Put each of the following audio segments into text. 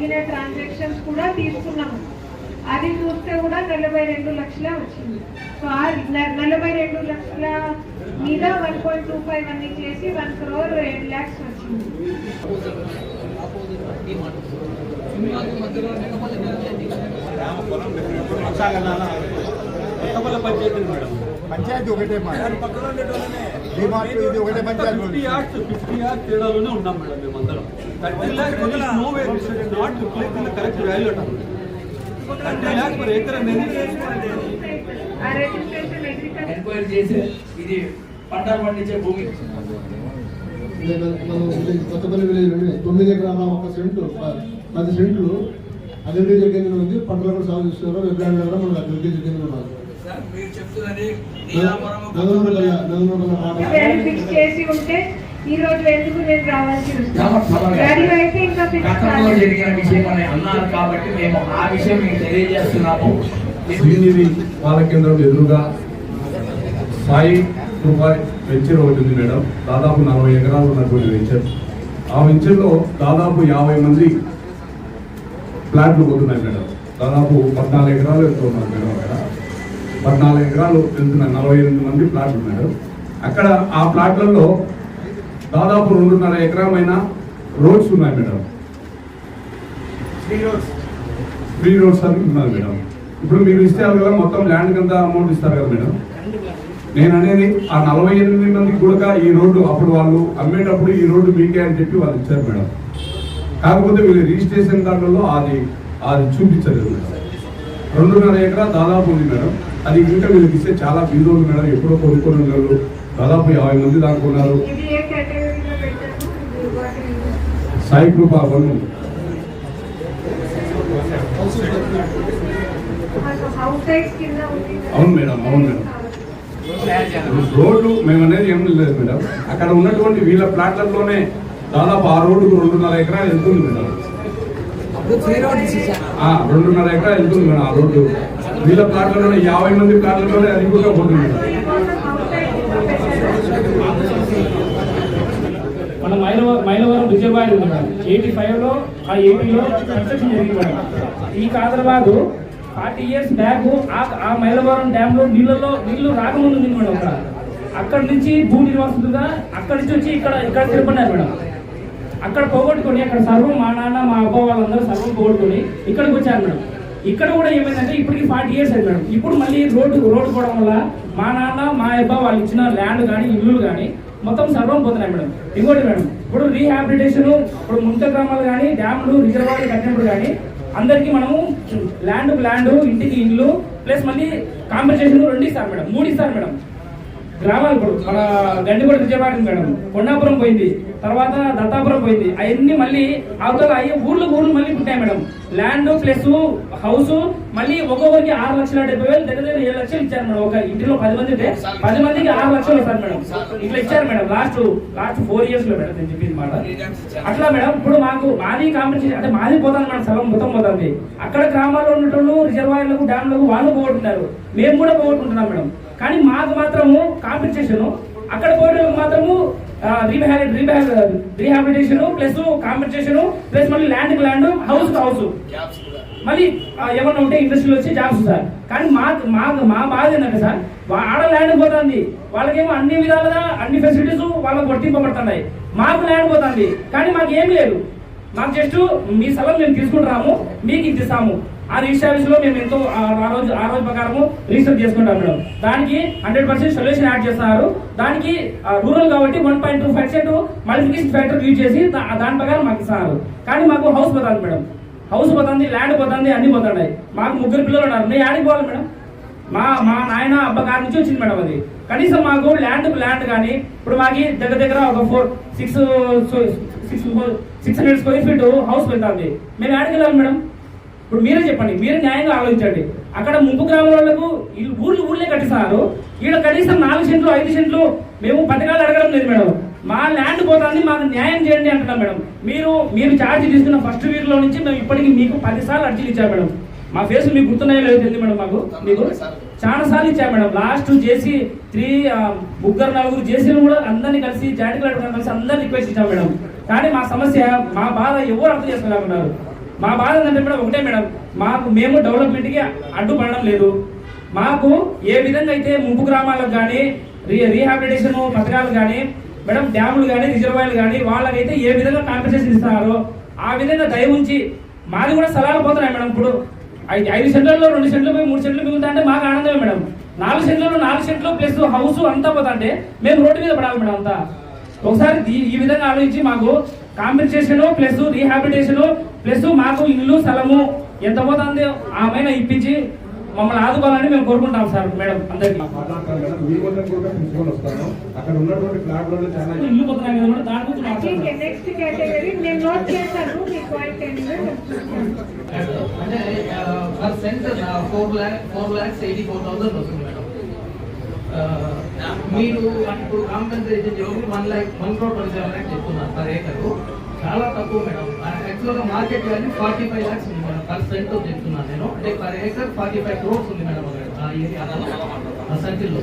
జరిగిన ట్రాన్సాక్షన్స్ కూడా తీసుకున్నాము. అది చూస్తే కూడా నలభై రెండు లక్షలే వచ్చింది. సో ఆ నలభై రెండు లక్షల మీద వన్ పాయింట్ టూ ఫైవ్ అన్ని చేసి వన్ క్రోర్ ఎయిట్ ల్యాక్స్ వచ్చింది. పంచాయతీ ఒకటే ఇది ఒకటే panchayat. Fifty yards fifty yards తేడాలోనే ఉన్నాం మేడం మేమందరం. Thirty lakhs no way not reflect in correct value అట థర్టీ ల్యాక్స్ పర్ ఏకర్ అనేది ఎంక్వైరీ చేసి ఇది పంటలు పండించే భూమి కొత్తపల్లి విలేజ్ నుండి తొమ్మిది ఎకరాల ఒక సెంటు పది సెంట్లు అగ్రికల్చర్ కేంద్రం ఉంది పంటలు కూడా సాగు చేస్తున్నారు వ్యవసాయం కూడా మనకు అగ్రికల్చర్ కేంద్రం ఉన్నారు నలుగురు నలుగురు ఈ రోజు ఎందుకు నేను రావాల్సి వస్తుంది? గతంలో జరిగిన విషయం అని అన్నారు కాబట్టి మేము ఆ విషయం మీకు తెలియజేస్తున్నాము. శ్రీనిధి పాల కేంద్రం ఎదురుగా సాయి రూపాయి వెంచర్ ఒకటి ఉంది మేడం. దాదాపు నలభై ఎకరాలు ఉన్నటువంటి వెంచర్. ఆ వెంచర్లో దాదాపు యాభై మంది ప్లాట్లు పోతున్నాయి మేడం. దాదాపు పద్నాలుగు ఎకరాలు ఎంతో ఉన్నారు మేడం అక్కడ. పద్నాలుగు ఎకరాలు వెళ్తున్నాయి నలభై ఎనిమిది మంది ప్లాట్లు మేడం అక్కడ ఆ ప్లాట్లలో దాదాపు రెండున్నర ఎకరమైన రోడ్స్ ఉన్నాయి మేడం. ఫ్రీ రోడ్స్ అని ఉన్నారు మేడం. ఇప్పుడు మీరు ఇస్తారు కదా మొత్తం ల్యాండ్ కింద అమౌంట్ ఇస్తారు కదా మేడం. నేను అనేది ఆ నలభై ఎనిమిది మందికి కూడా ఈ రోడ్డు అప్పుడు వాళ్ళు అమ్మేటప్పుడు ఈ రోడ్డు మీకే అని చెప్పి వాళ్ళు ఇచ్చారు మేడం. కాకపోతే వీళ్ళు రిజిస్ట్రేషన్ దాంట్లో అది అది చూపించలేదు మేడం. రెండున్నర ఎకరా దాదాపు ఉంది మేడం. అది ఇంకా వీళ్ళకి ఇస్తే చాలా బీదోళ్ళు మేడం. ఎప్పుడో కొనుక్కున్న వాళ్ళు దాదాపు యాభై మంది దాకా ఉన్నారు ఇది ఏ కేటగిరీలో పెట్టాము ఇది వాటి సాయి కృపా వన్ అవును మేడం, అవును మేడం. రోడ్లు మేము అనేది ఏం లేదు మేడం. అక్కడ ఉన్నటువంటి వీళ్ళ ప్లాట్లలోనే దాదాపు ఆ రోడ్డుకు రెండున్నర ఎకరాలు వెళ్తుంది మేడం? రెండున్నర ఎకరాలు వెళ్తుంది మేడం ఆ రోడ్డు? వీళ్ళ ప్లాట్లలోనే యాభై మంది ప్లాట్లలోనే అది కూడా పోతుంది మేడం హౌస్ సైడ్ కింద పెట్టారు మన మైలవరం మైలవరం రిజర్వాయర్ ఉంది మేడం ఎయిటీ ఫైవ్లో ఆ ఎయిటీలో కన్స్ట్రక్షన్ జరిగింది. మేడం ఈ కాదర్బాదు ఫార్టీ ఇయర్స్ బ్యాక్ ఆ మైలవరం డ్యాంలో నీళ్ళలో నీళ్ళు రాకముందు ఉంది మేడం అక్కడ. అక్కడ నుంచి భూ నిర్వాసితులుగా అక్కడి నుంచి వచ్చి ఇక్కడ ఇక్కడ తిరుపన్నారు మేడం. అక్కడ పోగొట్టుకొని అక్కడ సర్వం మా నాన్న మా అబ్బా వాళ్ళందరూ సర్వం పోగొట్టుకొని ఇక్కడికి వచ్చారు మేడం. ఇక్కడ కూడా ఏమైందంటే ఇప్పటికి ఫార్టీ ఇయర్స్ అయింది మేడం. ఇప్పుడు మళ్ళీ రోడ్డు రోడ్డు పోవడం వల్ల మా నాన్న మా అబ్బా వాళ్ళు ఇచ్చిన ల్యాండ్ కానీ ఇల్లులు కానీ మొత్తం సర్వం పోతున్నాయి మేడం. ఇంకోటి మేడం ఇప్పుడు రీహాబిలిటేషన్ ఇప్పుడు ముంత గ్రామాలు కానీ డ్యామ్లు రిజర్వాయర్లు కట్టినప్పుడు కానీ అందరికీ మనము ల్యాండ్ ల్యాండ్ ఇంటికి ఇల్లు ప్లస్ మళ్ళీ కాంపెన్సేషన్ రెండు ఇస్తారు మేడం మూడు ఇస్తారు మేడం. గ్రామాలు ఇప్పుడు మన గండిగూడ విజయవాడ మేడం. కొండాపురం పోయింది. తర్వాత దత్తాపురం పోయింది. అవన్నీ మళ్ళీ అవతల అయ్యే ఊర్లు ఊర్లు మళ్ళీ పుట్టాయి మేడం. ల్యాండ్ ప్లస్ హౌస్ మళ్ళీ ఒక్కొక్కరికి ఆరు లక్షల డెబ్బై వేలు దగ్గర దగ్గర ఏడు లక్షలు ఇచ్చారు మేడం. ఒక ఇంటిలో పది మంది ఉంటే పది మందికి ఆరు లక్షలు ఇస్తారు మేడం. ఇట్లా ఇచ్చారు మేడం. లాస్ట్ లాస్ట్ ఫోర్ ఇయర్స్లో మేడం నేను చెప్పింది మాట. అట్లా మేడం ఇప్పుడు మాకు మాది కాంపిటీషన్ అంటే మాది పోతాను మేడం స్థలం మొత్తం పోతుంది. అక్కడ గ్రామాల్లో ఉన్నటువంటి రిజర్వాయర్లకు డ్యామ్లకు వాళ్ళు పోగొట్టున్నారు. మేము కూడా పోగొట్టుకుంటున్నాం మేడం. కానీ మాకు మాత్రము కాంపెన్సేషన్ అక్కడ పోయేటప్పుడు మాత్రము రీహాబిలిటేషన్ ప్లస్ కాంపెన్సేషన్ ప్లస్ మళ్ళీ ల్యాండ్ ల్యాండ్ హౌస్ హౌస్ మళ్ళీ ఏమన్నా ఉంటే ఇండస్ట్రీలో వచ్చి జాబ్స్ సార్. కానీ మా మా మా బాధ ఏంటంటే సార్ ఆడ ల్యాండ్ పోతుంది. వాళ్ళకేమో అన్ని విధాలుగా అన్ని ఫెసిలిటీస్ వాళ్ళకి వర్తింపబడుతున్నాయి. మాకు ల్యాండ్ పోతుంది. కానీ మాకు ఏం లేదు. మాకు జస్ట్ మీ స్థలం మేము తీసుకుంటున్నాము మీకు ఇది ఇస్తాము. ఆ రిజిస్టర్లో మేము ఎంతో ఆ రోజు ఆ రోజు ప్రకారము రిజిస్టర్ చేసుకుంటాం మేడం. దానికి హండ్రెడ్ పర్సెంట్ సొల్యూషన్ యాడ్ చేస్తున్నారు దానికి రూరల్ కాబట్టి one point two percent multiplication factor use చేసి దాని ప్రకారం మాకు ఇస్తున్నారు కానీ మాకు హౌస్ పోతుంది మేడం. హౌస్ పోతుంది ల్యాండ్ పోతుంది అన్ని పోతున్నాయి. మాకు ముగ్గురు పిల్లలు ఉన్నారు. నేను యాడికి పోవాలి మేడం? మా మా నాయన అబ్బగారి నుంచి వచ్చింది మేడం అది. కనీసం మాకు ల్యాండ్ ల్యాండ్ కానీ ఇప్పుడు మాకి దగ్గర దగ్గర ఒక four six six six hundred square feet house వెళ్తుంది మేము యాడికి వెళ్ళాలి మేడం? ఇప్పుడు మీరే చెప్పండి మీరే న్యాయంగా ఆలోచించండి. అక్కడ ముంపు గ్రామం వాళ్ళకు ఊర్లు ఊర్లే కట్టిస్తున్నారు ఈడ కనీసం నాలుగు సెంట్లు ఐదు సెంట్లు మేము పథకాలు అడగడం లేదు మేడం. మా ల్యాండ్ పోతుంది మాకు న్యాయం చేయండి అంటున్నాం మేడం. మీరు మీరు ఛార్జ్ తీసుకున్న ఫస్ట్ వీక్లో నుంచి మేము ఇప్పటికి మీకు పది సార్లు అర్జీలు ఇచ్చాం మేడం. మా ఫేస్ మీకు గుర్తున్నాయో లేదో తెలియదు మేడం మాకు మీకు? చాలా సార్లు ఇచ్చాం మేడం. లాస్ట్ చేసి త్రీ ముగ్గురు నలుగురు చేసిన కూడా అందరినీ కలిసి జాయింట్ కలెక్టర్ కలిసి అందరిని రిక్వెస్ట్ ఇచ్చాం మేడం. కానీ మా సమస్య మా బాధ ఎవరు అర్థం చేసుకోలేకున్నారు మా బాధ ఏంటంటే మేడం ఒకటే మేడం. మాకు మేము డెవలప్మెంట్కి అడ్డుపడడం లేదు. మాకు ఏ విధంగా అయితే ముంపు గ్రామాలకు కానీ రీ రీహాబిలిటేషన్ పథకాలు కానీ మేడం డ్యాములు కానీ రిజర్వాయర్లు కానీ వాళ్ళకైతే ఏ విధంగా కాంపెన్సేషన్ ఇస్తున్నారో ఆ విధంగా దయ ఉంచి మాది కూడా స్థలాలు పోతున్నాయి మేడం ఇప్పుడు. ఐదు ఐదు సెంట్లలో రెండు సెంట్లు పోయి మూడు సెంట్లు మిగులుతా అంటే మాకు ఆనందమే మేడం. నాలుగు సెంట్లలో నాలుగు సెంట్లు ప్లస్ హౌస్ అంతా పోతా అంటే మేము రోడ్డు మీద పడాలి మేడం అంతా. ఒకసారి ఈ విధంగా ఆలోచించి మాకు కాంపెన్సేషన్ ప్లస్ రీహాబిలిటేషన్ ప్లస్ మాకు ఇల్లు స్థలము ఎంత పోతుంది ఆమె ఇప్పించి మమ్మల్ని ఆదుకోవాలని మేము కోరుకుంటాం సార్ మేడం అందరికీ. మాట్లాడతాను మేడం మీ వద్ద కూడా తీసుకొని వస్తాను అక్కడ ఉన్నటువంటి ప్లాట్లలో చాలా ఇల్లు పోతున్నాయి కదా మేడం దాని గురించి four lakh four lakhs eighty four thousand వస్తుంది మీరు ఇప్పుడు కాంపెన్సేషన్ చెప్పి one lakh one crore twenty seven lakhs చెప్తున్నారు పర్ ఏకరు చాలా తక్కువ మేడం. యాక్చువల్గా market value forty five lakhs ఉంది మేడం పర్ సెంట్ చెప్తున్నాను నేను. అంటే per acre forty five crores ఉంది మేడం ఆ ఏరియాలో ఆ సర్కిల్లో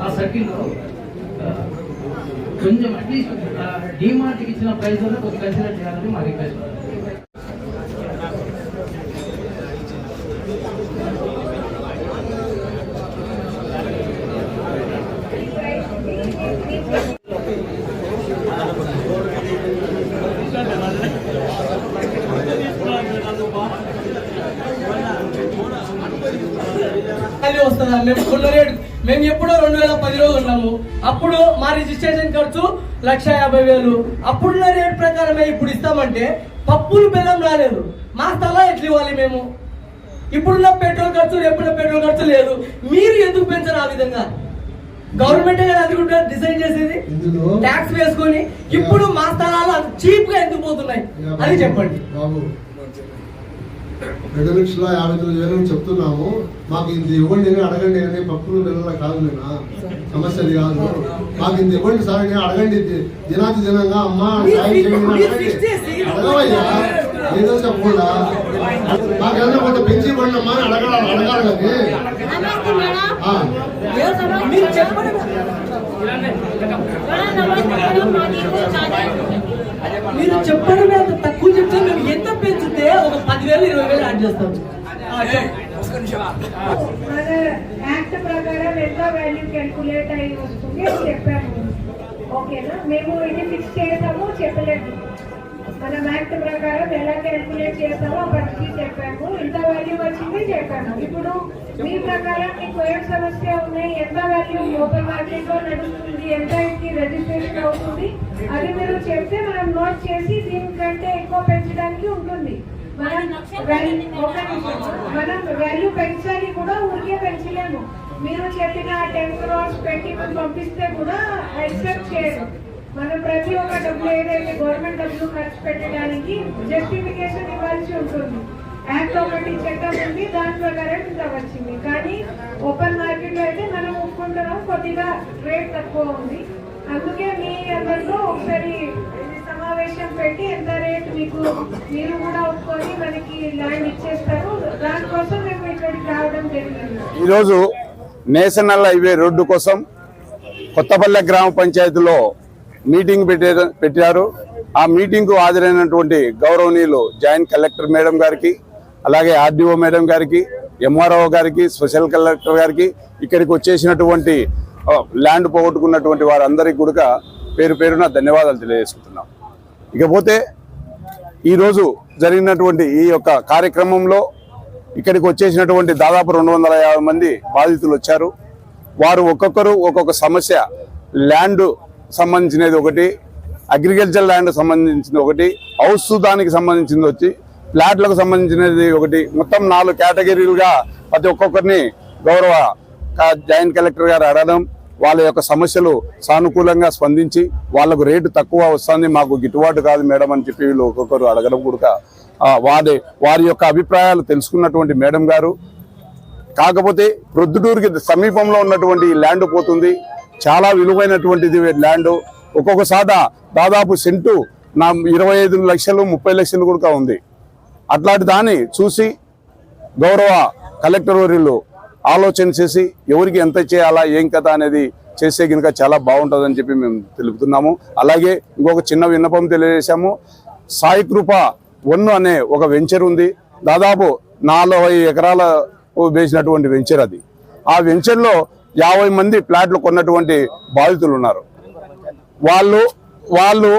ఆ సర్కిల్లో కొంచెం అట్లీస్ట్ డిమార్ట్కి ఇచ్చిన ప్రైస్ వల్ల కొంచెం కన్సిడర్ చేయాలని మా రిక్వెస్ట్ అది వస్తుందా మేము కొన్న రేటు మేము ఎప్పుడో రెండు వేల పదిలో ఉన్నాము. అప్పుడు మా రిజిస్ట్రేషన్ ఖర్చు లక్ష యాభై వేలు. అప్పుడున్న రేట్ ప్రకారమే ఇప్పుడు ఇస్తామంటే పప్పులు బెల్లం రాలేదు. మా స్థలం ఎట్లా ఇవ్వాలి మేము? ఇప్పుడున్న పెట్రోల్ ఖర్చు ఎప్పుడున్న పెట్రోల్ ఖర్చు లేదు. మీరు ఎందుకు పెంచరు ఆ విధంగా? గవర్నమెంట్ కదా అది కూడా డిసైడ్ చేసేది? ట్యాక్స్ వేసుకొని ఇప్పుడు మా స్థలాలు చీప్గా ఎందుకు పోతున్నాయి? అది చెప్పండి. బాబు రెండు లక్షల యాభై తొమ్మిది వేలు చెప్తున్నాము. మాకు ఇంత ఇవ్వండి అని అడగండి అని పప్పులు పిల్లల కాదు నేనా సమస్య అది కాదు. మాకు ఇంత ఇవ్వండి సార్ అడగండి. దినాతి దినంగా అమ్మ సాయం చేయండి అడగవయ్యా. ఏదో చెప్పకుండా మాకేమన్నా కొంత పెంచి అమ్మా అని అడగాలి మీరు చెప్పండి. మీరు చెప్పడమే అంత తక్కువ చెప్తే మేము ఎంత పెంచితే ఒక పదివేలు ఇరవై వేలు యాడ్ చేస్తాం. యాక్ట్ ప్రకారం ఎంత వాల్యూ క్యాల్కులేట్ అయ్యి వస్తుంది అని చెప్పాము. ఓకేనా? మేము ఇది ఫిక్స్ చేసాము చెప్పలేదు. మన యాక్ట్ ప్రకారం ఎలా క్యాల్కులేట్ చేస్తామో అప్పటికి చెప్పాము. ఇంత వాల్యూ వచ్చింది చెప్పాను ఇప్పుడు మీ ప్రకారం మీకు ఏం సమస్య ఉన్నాయి ఎంత వాల్యూ ఓపెన్ మార్కెట్లో నడుస్తుంది? ఎంత ఇంటికి రిజిస్ట్రేషన్ అవుతుంది? అది మీరు చెప్తే మనం నోట్ చేసి దీనికంటే ఎక్కువ పెంచడానికి ఉంటుంది. మనం వాల్యూ- మనం వాల్యూ పెంచాలి కూడా ఊరికే పెంచలేము. మీరు చెప్పిన టెన్ క్రోర్స్ పెట్టి పంపిస్తే కూడా యాక్సెప్ట్ చేయరు. మనం ప్రతి ఒక్క డబ్బులు ఏదైతే గవర్నమెంట్ డబ్బులు ఖర్చు పెట్టడానికి జస్టిఫికేషన్ ఇవ్వాల్సి ఉంటుంది. యాక్ట్ ఒకటి చట్టం ఉంది దాని ప్రకారం ఇంత వచ్చింది. కానీ ఓపెన్ మార్కెట్లో అయితే మనం ఒప్పుకుంటున్నాం కొద్దిగా రేట్ తక్కువ ఉంది. అందుకే మీ అందరిలో ఒకసారి సమావేశం పెట్టి ఎంత రేట్ మీకు మీరు కూడా ఒప్పుకొని మనకి ల్యాండ్ ఇచ్చేస్తారు. దానికోసం మేము ఇక్కడికి రావడం జరిగింది. ఈరోజు నేషనల్ హైవే రోడ్డు కోసం కొత్తపల్లె గ్రామ పంచాయతీలో మీటింగ్ పెట్టే పెట్టారు. ఆ మీటింగ్కు హాజరైనటువంటి గౌరవనీయులు జాయింట్ కలెక్టర్ మేడం గారికి అలాగే ఆర్డీఓ మేడం గారికి ఎంఆర్ఓ గారికి స్పెషల్ కలెక్టర్ గారికి ఇక్కడికి వచ్చేసినటువంటి ల్యాండ్ పోగొట్టుకున్నటువంటి వారందరికీ కూడా పేరు పేరున ధన్యవాదాలు తెలియజేసుకుంటున్నాం. ఇకపోతే ఈరోజు జరిగినటువంటి ఈ యొక్క కార్యక్రమంలో ఇక్కడికి వచ్చేసినటువంటి దాదాపు రెండు వందల యాభై మంది బాధితులు వచ్చారు. వారు ఒక్కొక్కరు ఒక్కొక్క సమస్య ల్యాండ్ సంబంధించినది ఒకటి అగ్రికల్చర్ ల్యాండ్ సంబంధించింది ఒకటి హౌస్ దానికి సంబంధించింది వచ్చి ఫ్లాట్లకు సంబంధించినది ఒకటి. మొత్తం నాలుగు కేటగిరీలుగా ప్రతి ఒక్కొక్కరిని గౌరవ జాయింట్ కలెక్టర్ గారు అడగడం వాళ్ళ యొక్క సమస్యలు సానుకూలంగా స్పందించి వాళ్ళకు రేటు తక్కువ వస్తుంది మాకు గిట్టుబాటు కాదు మేడం అని చెప్పి వీళ్ళు ఒక్కొక్కరు అడగడం కూడా వారి వారి యొక్క అభిప్రాయాలు తెలుసుకున్నటువంటి మేడం గారు. కాకపోతే ప్రొద్దుటూరుకి సమీపంలో ఉన్నటువంటి ల్యాండ్ పోతుంది. చాలా విలువైనటువంటిది ల్యాండ్. ఒక్కొక్క సాట దాదాపు సెంటు నా ఇరవై ఐదు లక్షలు ముప్పై లక్షలు కూడా ఉంది. అట్లాంటి దాన్ని చూసి గౌరవ కలెక్టర్ వర్యులు ఆలోచన చేసి ఎవరికి ఎంత చేయాలా ఏం కథ అనేది చేస్తే కనుక చాలా బాగుంటుందని చెప్పి మేము తెలుపుతున్నాము. అలాగే ఇంకొక చిన్న విన్నపం తెలియజేశాము. సాయి కృప వన్ అనే ఒక వెంచర్ ఉంది. దాదాపు నాలుగు ఎకరాల వేసినటువంటి వెంచర్ అది. ఆ వెంచర్లో యాభై మంది ప్లాట్లు కొన్నటువంటి బాధితులు ఉన్నారు. వాళ్ళు వాళ్ళు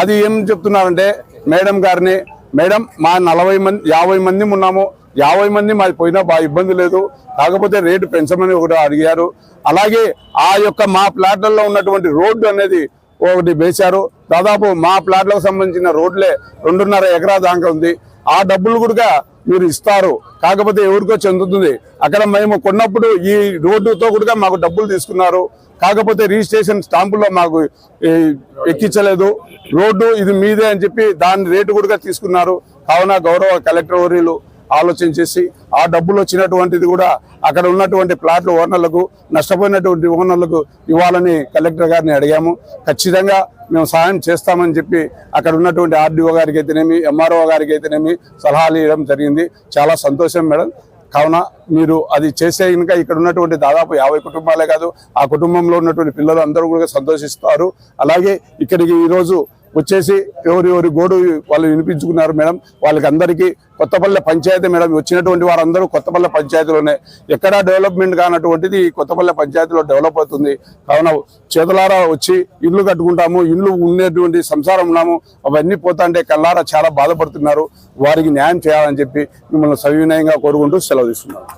అది ఏం చెప్తున్నారంటే మేడం గారిని మేడం మా నలభై మంది యాభై మంది ఉన్నాము. యాభై మంది మాది పోయినా బాగా ఇబ్బంది లేదు. కాకపోతే రేటు పెంచమని ఒకటి అడిగారు. అలాగే ఆ యొక్క మా ప్లాట్లలో ఉన్నటువంటి రోడ్డు అనేది ఒకటి వేశారు. దాదాపు మా ప్లాట్లకు సంబంధించిన రోడ్లే రెండున్నర ఎకరా దాకా ఉంది. ఆ డబ్బులు కూడా మీరు ఇస్తారు. కాకపోతే ఎవరికో చెందుతుంది. అక్కడ మేము కొన్నప్పుడు ఈ రోడ్డుతో కూడా మాకు డబ్బులు తీసుకున్నారు. కాకపోతే రిజిస్ట్రేషన్ స్టాంపులో మాకు ఎక్కించలేదు. రోడ్డు ఇది మీదే అని చెప్పి దాని రేటు కూడా తీసుకున్నారు. కావున గౌరవ కలెక్టర్ వర్యులు ఆలోచన చేసి ఆ డబ్బులు వచ్చినటువంటిది కూడా అక్కడ ఉన్నటువంటి ప్లాట్ల ఓనర్లకు నష్టపోయినటువంటి ఓనర్లకు ఇవ్వాలని కలెక్టర్ గారిని అడిగాము. ఖచ్చితంగా మేము సహాయం చేస్తామని చెప్పి అక్కడ ఉన్నటువంటి ఆర్డీఓ గారికి అయితేనేమి ఎంఆర్ఓ గారికి అయితేనేమి సలహాలు ఇవ్వడం జరిగింది. చాలా సంతోషం మేడం. కావున మీరు అది చేసే ఇంకా ఇక్కడ ఉన్నటువంటి దాదాపు యాభై కుటుంబాలే కాదు ఆ కుటుంబంలో ఉన్నటువంటి పిల్లలు అందరూ కూడా సంతోషిస్తారు. అలాగే ఇక్కడికి ఈరోజు వచ్చేసి ఎవరి ఎవరి గోడు వాళ్ళు వినిపించుకున్నారు మేడం. వాళ్ళకి అందరికీ కొత్తపల్లె పంచాయతీ మేడం. వచ్చినటువంటి వారందరూ కొత్తపల్లె పంచాయతీలోనే. ఎక్కడా డెవలప్మెంట్ కానటువంటిది కొత్తపల్లె పంచాయతీలో డెవలప్ అవుతుంది. కావున చేతులారా వచ్చి ఇల్లు కట్టుకుంటాము. ఇల్లు ఉండేటువంటి సంసారం ఉన్నాము. అవన్నీ పోతాంటే కళ్ళారా చాలా బాధపడుతున్నారు. వారికి న్యాయం చేయాలని చెప్పి మిమ్మల్ని సవినయంగా కోరుకుంటూ సెలవు తీసుకున్నాను